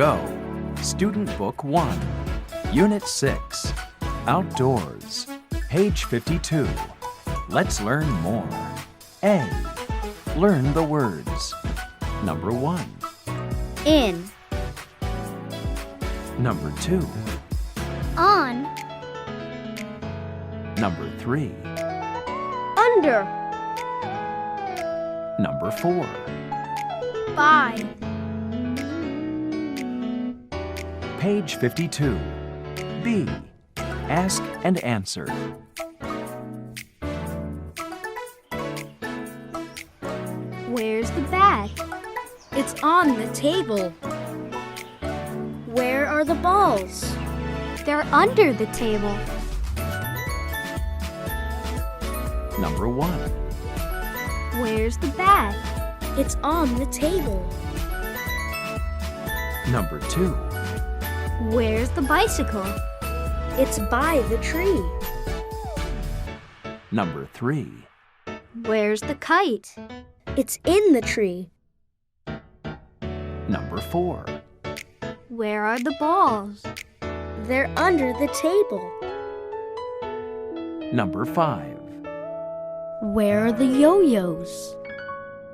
Go. Student Book 1, Unit 6, Outdoors, page 52. Let's learn more. A. Learn the words. Number 1. In, Number 2. on, Number 3. under, Number 4. by, Page 52. B. Ask and answer. Where's the bat? It's on the table. Where are the balls? They're under the table. Number 1. Where's the bat? It's on the table. Number 2. Where's the bicycle? It's by the tree. Number 3. Where's the kite? It's in the tree. Number 4. Where are the balls? They're under the table. Number 5. Where are the yo yo's?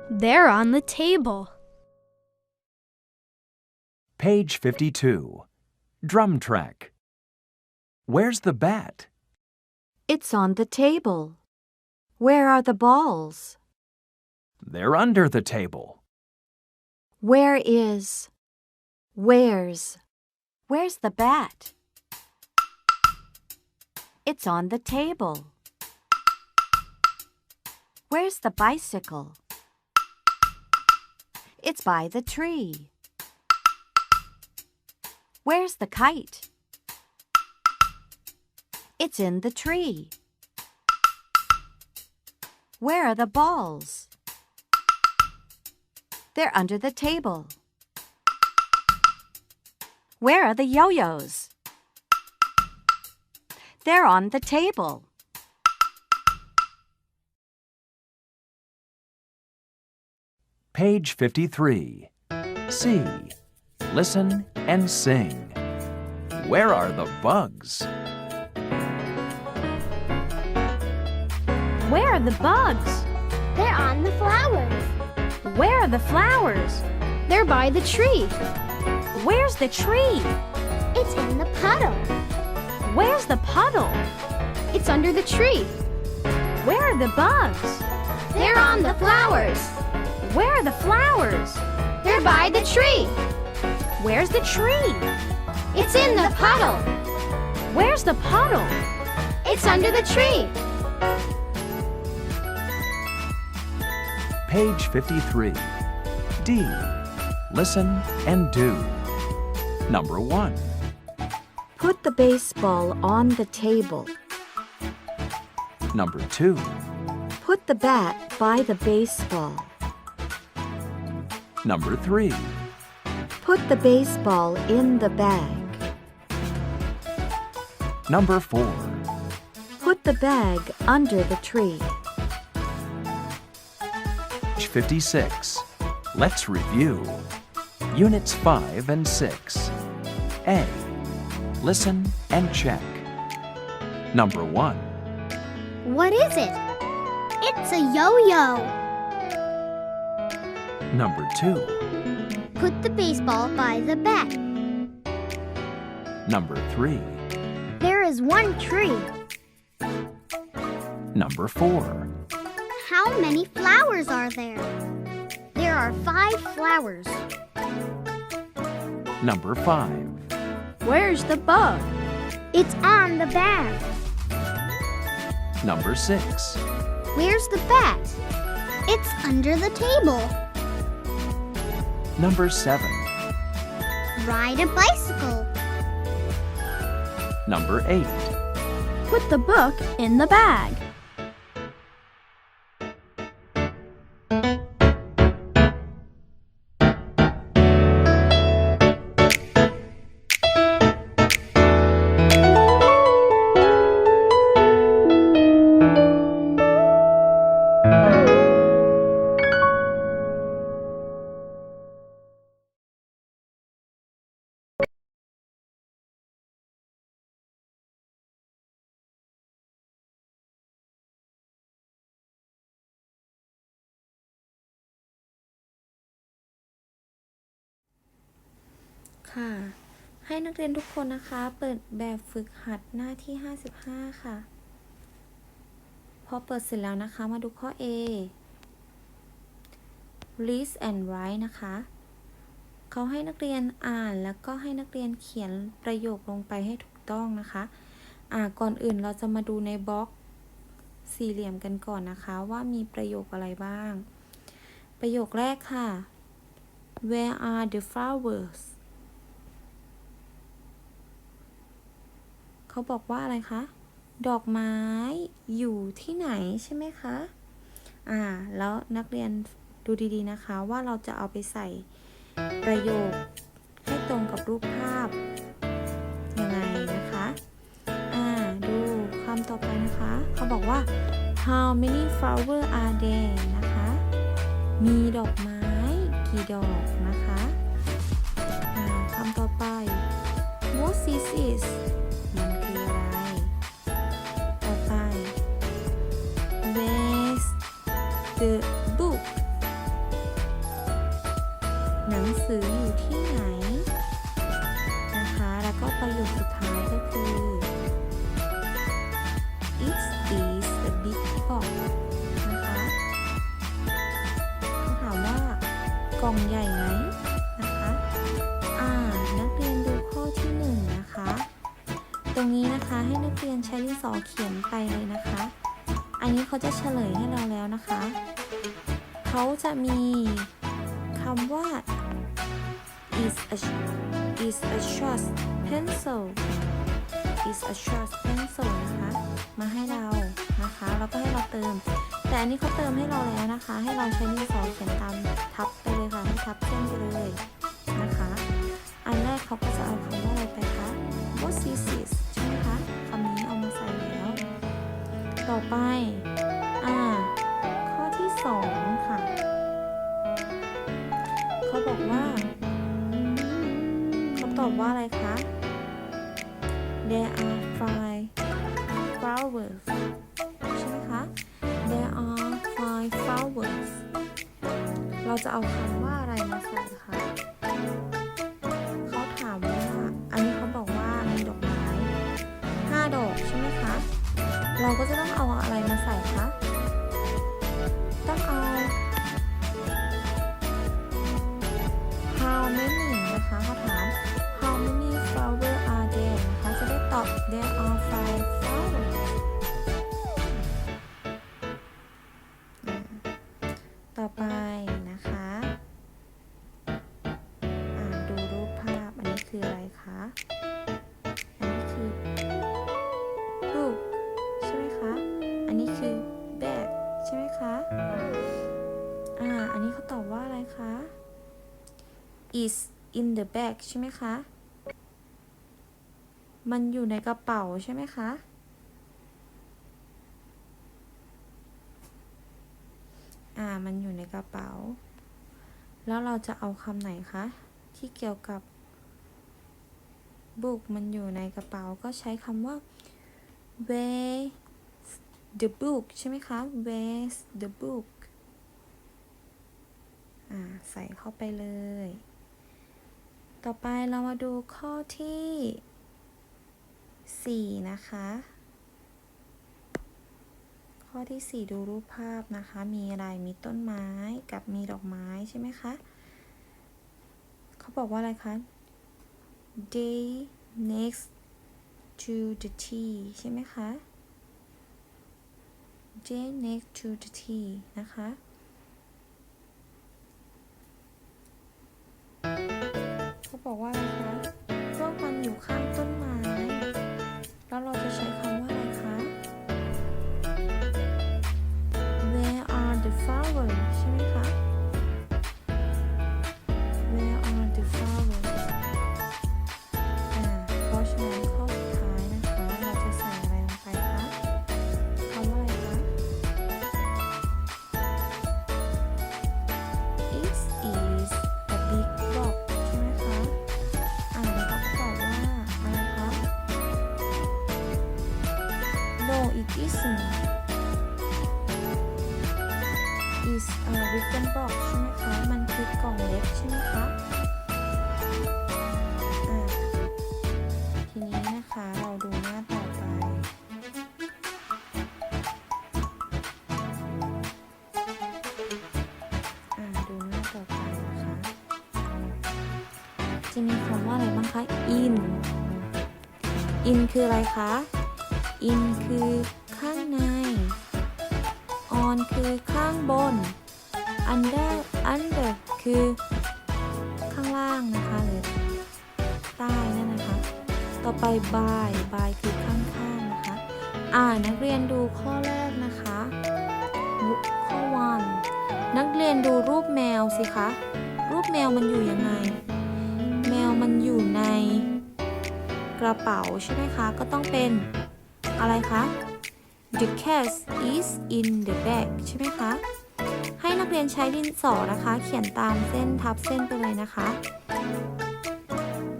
They're on the table. Page 52. Drum track. Where's the bat? It's on the table. Where are the balls? They're under the table. Where is. Where's. Where's the bat? It's on the table. Where's the bicycle? It's by the tree. Where's the kite? It's in the tree. Where are the balls? They're under the table. Where are the yo yo's? They're on the table. Page 53. C. Listen and sing. Where are the bugs? Where are the bugs? They're on the flowers. Where are the flowers? They're by the tree. Where's the tree? It's in the puddle. Where's the puddle? It's under the tree. Where are the bugs? They're on the flowers. Where are the flowers? They're by the tree. Where's the tree? It's in the puddle. Where's the puddle? It's under the tree. Page 53. D. Listen and do. Number 1. Put the baseball on the table. Number 2. Put the bat by the baseball. Number 3. Put the baseball in the bag. Number 4. Put the bag under the tree. Page 56. Let's review. Units 5 and 6. A. Listen and check. Number 1. What is it? It's a yo-yo. Number 2. Put the baseball by the bat. Number 3. There is one tree. Number 4. How many flowers are there? There are five flowers. Number 5. Where's the bug? It's on the bag. Number 6. Where's the bat? It's under the table. Number 7. Ride a bicycle. Number 8. Put the book in the bag. ค่ะ ให้นักเรียนทุกคนนะคะ เปิดแบบฝึกหัดหน้าที่ 55 ค่ะ พอเปิดเสร็จแล้วนะคะ มาดูข้อ A read and write นะคะ เขาให้นักเรียนอ่านแล้วก็ให้นักเรียนเขียนประโยคลงไปให้ถูกต้องนะคะ อ่า ก่อนอื่นเราจะมาดูในบล็อกสี่เหลี่ยมกันก่อนนะคะ ว่ามีประโยคอะไรบ้าง ประโยคแรกค่ะ Where are the flowers เขาบอกว่าอะไรคะ ดอกไม้อยู่ที่ไหนใช่ไหมคะ อ่า แล้วนักเรียนดูดีๆนะคะว่าเราจะเอาไปใส่ประโยคให้ตรงกับรูปภาพยังไงนะคะ อ่า ดูคำต่อไปนะคะ เขาบอกว่า how many flower are there นะคะ มีดอกไม้กี่ดอกนะคะ อ่าคำต่อไป what is this ตรงนี้นะคะให้นักเรียนใช้ดินสอเขียนไปเลยนะคะ อันนี้เขาจะเฉลยให้เราแล้วนะคะ เขาจะมีคำว่า is a is a short pencil is a short pencil นะคะ มาให้เรานะคะ แล้วก็ให้เราเติม แต่อันนี้เขาเติมให้เราแล้วนะคะ ให้เราใช้ดินสอเขียนตามทับไปเลยค่ะ ให้ทับเส้นไปเลยนะคะ อันแรกเขาก็จะเอาคำว่าอะไรไปคะ what is this ต่อไป อ่า ข้อที่สองค่ะ เขาบอกว่า เขาตอบว่าอะไรคะ there are five flowers ใช่ไหมคะ there are five flowers เราจะเอาคำว่าอะไรมาใส่คะ is in the bag ใช่ไหมคะ มันอยู่ในกระเป๋าใช่ไหมคะ อ่า มันอยู่ในกระเป๋า แล้วเราจะเอาคำไหนคะ ที่เกี่ยวกับ book มันอยู่ในกระเป๋า ก็ใช้คำว่า where the book ใช่ไหมคะ where's the book อ่า ใส่เข้าไปเลย ต่อไปเรามาดูข้อที่ 4 นะคะ ข้อที่ 4 ดูรูปภาพนะคะ มีอะไร มีต้นไม้กับมีดอกไม้ใช่ไหมคะ เขาบอกว่าอะไรคะ day next to the tea ใช่ไหมคะ day next to the tea นะคะ เขาบอกว่าอะไรคะพวกมันอยู่ข้าง ริสเนบอกใช่ไหมคะ มันคือกล่องเล็กใช่ไหมคะทีนี้นะคะเราดูหน้าต่อไป อ่าดูหน้าต่อไปนะคะจะมีคำว่าอะไรบ้างคะ in in คืออะไรคะ in คือข้างใน on คือข้างบน under under คือข้างล่างนะคะหรือใต้นั่นนะคะ ต่อไป by by คือข้างๆนะคะ อ่านักเรียนดูข้อแรกนะคะข้อ1นักเรียนดูรูปแมวสิคะ รูปแมวมันอยู่ยังไง แมวมันอยู่ในกระเป๋าใช่ไหมคะ ก็ต้องเป็นอะไรคะ The cat is in the bag ใช่ไหมคะ นักเรียนใช้ดินสอนะคะ เขียนตามเส้นทับเส้นไปเลยนะคะ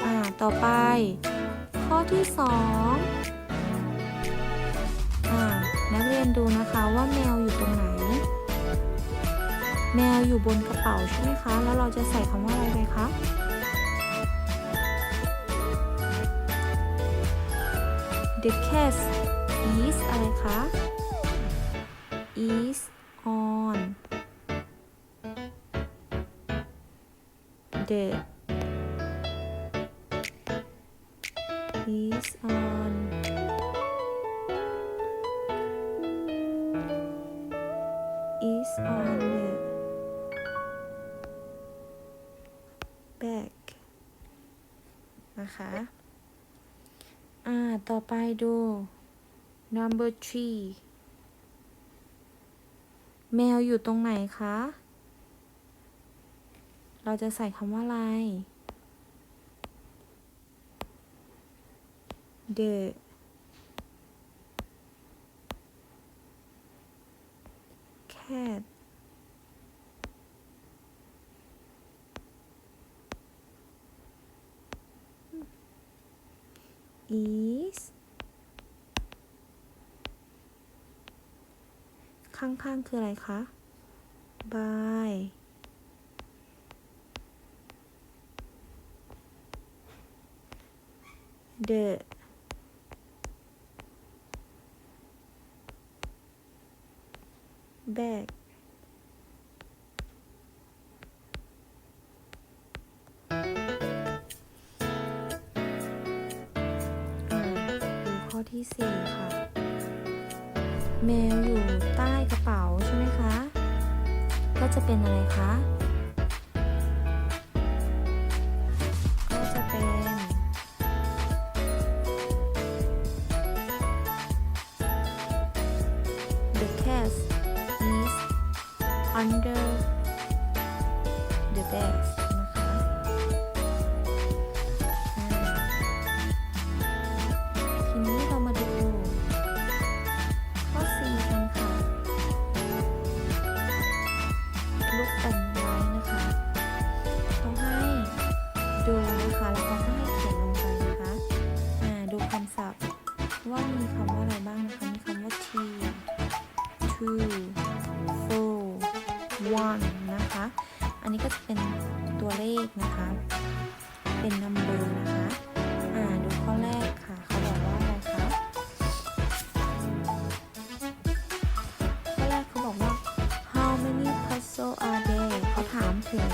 อ่าต่อไป ข้อที่2อ่านักเรียนดูนะคะว่าแมวอยู่ตรงไหน แมวอยู่บนกระเป๋าใช่ไหมคะ แล้วเราจะใส่คำว่าอะไรไปคะ The cat is อะไรคะ is is on is on the back นะคะ อ่า ต่อไปดู number three แมวอยู่ตรงไหนคะ เราจะใส่คำว่าอะไร เดอแคทอีสข้างๆ คืออะไรคะ by เดอาดูข้อที่ 4 ค่ะ แมวอยู่ใต้กระเป๋าใช่ไหมคะ ก็จะเป็นอะไรคะ ขนะคะ เป็น number นะคะ อ่าดูข้อแรกค่ะ เขาบอกว่าอะไรคะข้อแรกเขาบอกว่า how many puzzle are there เขาถามถึง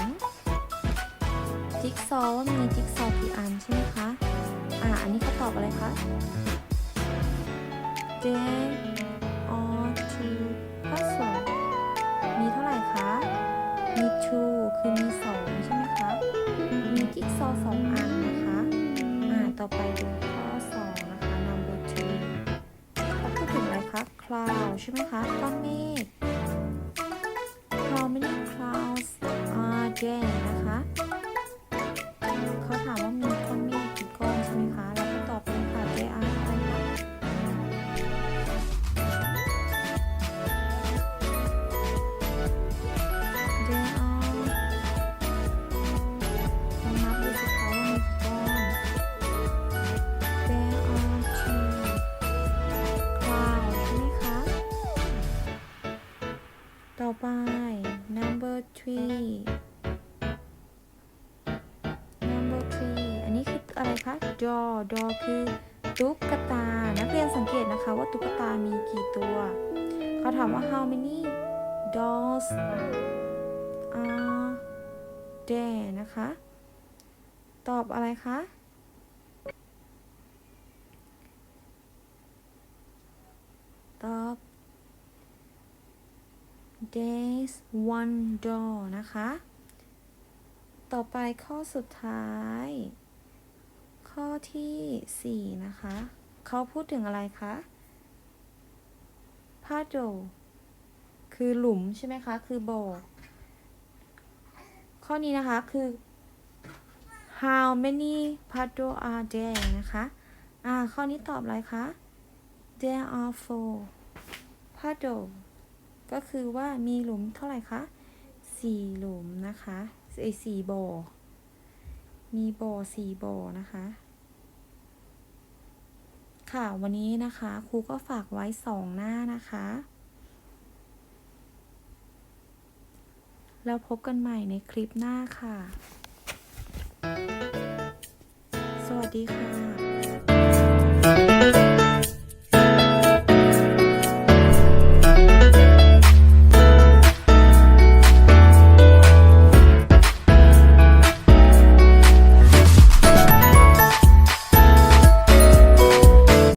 จิ๊กซอว์ว่ามีจิ๊กซอว์กี่อันใช่ไหมคะ อ่า อันนี้เขาตอบอะไรคะ there cloud ใช่ไหมคะก้อนเมฆ How many clouds are there นะคะ เขาถามว่ามี ต่อไป number three number three อันนี้คืออะไรคะ doll doll คือตุ๊กตา นักเรียนสังเกตนะคะว่าตุ๊กตามีกี่ตัว เขาถามว่า how many dolls are there นะคะ ตอบอะไรคะ ตอบ there's one door นะคะ ต่อไปข้อสุดท้าย ข้อที่ 4 นะคะ เขาพูดถึงอะไรคะ puddle คือหลุมใช่ไหมคะ คือโบข้อนี้นะคะคือ how many puddle are there นะคะ อ่า ข้อนี้ตอบอะไรคะ there are four puddle ก็คือว่ามีหลุมเท่าไหร่คะสี่หลุมนะคะไอสี่บ่อมีบ่อสี่บ่อนะคะ ค่ะวันนี้นะคะครูก็ฝากไว้สองหน้านะคะแล้วพบกันใหม่ในคลิปหน้าค่ะ สวัสดีค่ะ